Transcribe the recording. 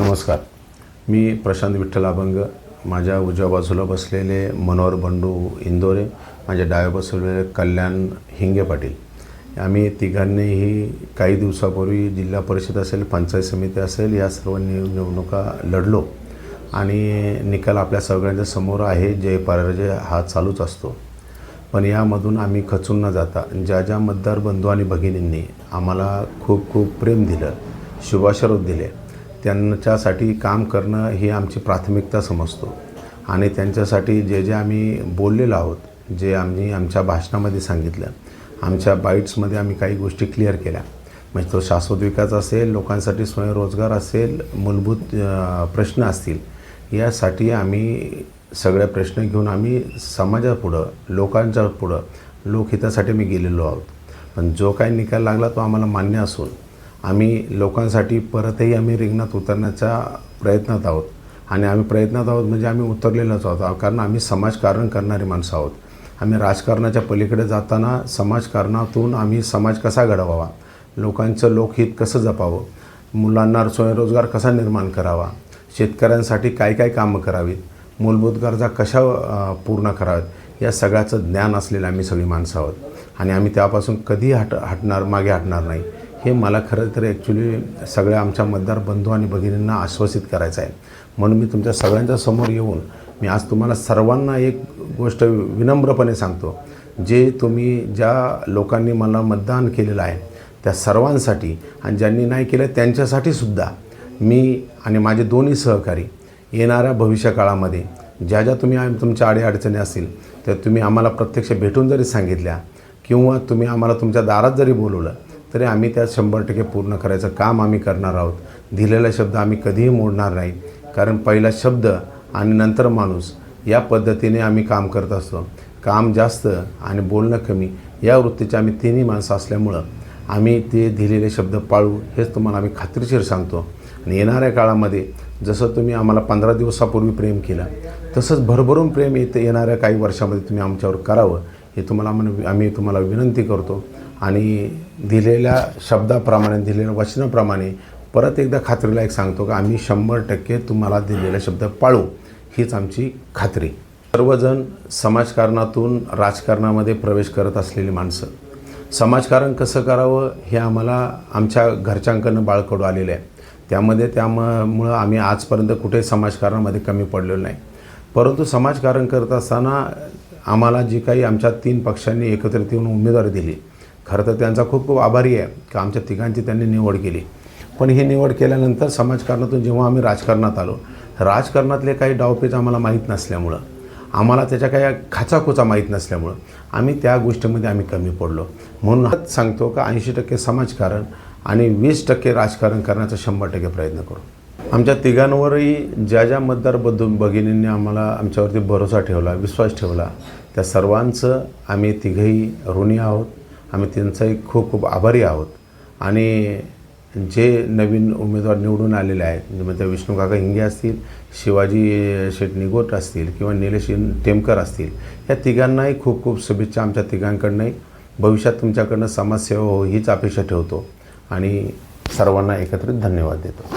नमस्कार. मी प्रशांत विठ्ठल अभंग. माझ्या उजव्या बाजूला बसलेले मनोहर बंडू इंदोरे माझ्या डाव्या बसलेले कल्याण हिंगे पाटील. आम्ही तिघांनीही काही दिवसापूर्वी जिल्हा परिषद असेल पंचायत समिती असेल या सर्व निव निवडणुका लढलो. आणि निकाल आपल्या सगळ्यांच्या समोर आहे जय पराजय हा चालूच असतो. पण यामधून आम्ही खचून न जाता ज्या ज्या मतदार बंधू आणि भगिनींनी आम्हाला खूप खूप प्रेम दिलं शुभाशरोध दिले त्यांच्यासाठी काम करणं ही आमची प्राथमिकता समजतो. आणि त्यांच्यासाठी जे जे आम्ही बोललेलो आहोत जे आम्ही आमच्या भाषणामध्ये सांगितलं आमच्या बाईट्समध्ये आम्ही काही गोष्टी क्लिअर केल्या. म्हणजे तो शाश्वत विकास असेल लोकांसाठी स्वयंरोजगार असेल मूलभूत प्रश्न असतील यासाठी आम्ही सगळे प्रश्न घेऊन आम्ही समाजापुढं लोकांच्या पुढं लोकहितासाठी मी गेलेलो आहोत. पण जो काही निकाल लागला तो आम्हाला मान्य असून आम्ही लोकांसाठी परतही आम्ही रिंगणात उतरण्याच्या प्रयत्नात आहोत. आणि आम्ही प्रयत्नात आहोत म्हणजे आम्ही उतरलेलोच आहोत. कारण आम्ही समाजकारण करणारी माणसं आहोत. आम्ही राजकारणाच्या पलीकडे जाताना समाजकारणातून आम्ही समाज कसा घडवावा? लोकांचं लोकहित कसं जपावं? मुलांना स्वयंरोजगार कसा निर्माण करावा? शेतकऱ्यांसाठी काय काय कामं करावीत? मूलभूत गरजा कशा पूर्ण कराव्यात? या सगळ्याचं ज्ञान असलेलं आम्ही सगळी माणसं आहोत. आणि आम्ही त्यापासून कधी हट हटणार मागे हटणार नाही. हे मला खरं तर ॲक्च्युली सगळ्या आमच्या मतदार बंधू आणि भगिनींना आश्वासित करायचं आहे. म्हणून मी तुमच्या सगळ्यांच्या समोर येऊन मी आज तुम्हाला सर्वांना एक गोष्ट विनम्रपणे सांगतो. जे तुम्ही ज्या लोकांनी मला मतदान केलेलं आहे त्या सर्वांसाठी आणि ज्यांनी नाही केलं त्यांच्यासाठी सुद्धा मी आणि माझे दोन्ही सहकारी येणाऱ्या भविष्यकाळामध्ये ज्या ज्या तुम्ही तुमच्या अडीअडचणी असतील त्या तुम्ही आम्हाला प्रत्यक्ष भेटून जरी सांगितल्या किंवा तुम्ही आम्हाला तुमच्या दारात जरी बोलवलं तरी आम्ही त्यात शंभर टक्के पूर्ण करायचं काम आम्ही करणार आहोत. दिलेला शब्द आम्ही कधीही मोडणार नाही. कारण पहिला शब्द आणि नंतर माणूस या पद्धतीने आम्ही काम करत असतो. काम जास्त आणि बोलणं कमी या वृत्तीचे आम्ही तिन्ही माणसं असल्यामुळं आम्ही ते दिलेले शब्द पाळू हेच तुम्हाला आम्ही खात्रीशीर सांगतो. आणि येणाऱ्या काळामध्ये जसं तुम्ही आम्हाला पंधरा दिवसापूर्वी प्रेम केलं तसंच भरभरून प्रेम येते येणाऱ्या काही वर्षामध्ये तुम्ही आमच्यावर करावं हे तुम्हाला आम्ही तुम्हाला विनंती करतो. आणि दिलेल्या शब्दाप्रमाणे दिलेल्या वचनाप्रमाणे परत एकदा खात्रीला एक सांगतो का आम्ही शंभर टक्के तुम्हाला दिलेला शब्द पाळू हीच आमची खात्री. सर्वजण समाजकारणातून राजकारणामध्ये प्रवेश करत असलेली माणसं. समाजकारण कसं करावं हे आम्हाला आमच्या घरच्यांकडनं बाळकडू आलेलं आहे. त्यामध्ये त्यामुळं आम्ही आजपर्यंत कुठे समाजकारणामध्ये कमी पडलेलो नाही. परंतु समाजकारण करत असताना आम्हाला जी काही आमच्या तीन पक्षांनी एकत्रित येऊन उमेदवारी दिली खरं तर त्यांचा खूप खूप आभारी आहे की आमच्या तिघांची त्यांनी निवड केली. पण ही निवड केल्यानंतर समाजकारणातून जेव्हा आम्ही राजकारणात आलो राजकारणातले काही डावपेच आम्हाला माहीत नसल्यामुळं आम्हाला त्याच्या काही खाचाखोचा माहीत नसल्यामुळं आम्ही त्या गोष्टीमध्ये आम्ही कमी पडलो. म्हणून हाच सांगतो का ऐंशी टक्के समाजकारण आणि वीस टक्के राजकारण करण्याचा शंभर टक्के प्रयत्न करू. आमच्या तिघांवरही ज्या ज्या मतदार बद्दू भगिनींनी आम्हाला आमच्यावरती भरोसा ठेवला विश्वास ठेवला त्या सर्वांचं आम्ही तिघंही ऋणी आहोत. आम्ही त्यांचाही खूप खूप आभारी आहोत. आणि जे नवीन उमेदवार निवडून आलेले आहेत म्हणजे विष्णू काका हिंगे असतील शिवाजी शेठ निगोट असतील किंवा निलेश टेमकर असतील या तिघांनाही खूप खूप शुभेच्छा आमच्या तिघांकडनंही. भविष्यात तुमच्याकडनं समाजसेवा हो हीच अपेक्षा ठेवतो. आणि सर्वांना एकत्रित धन्यवाद देतो.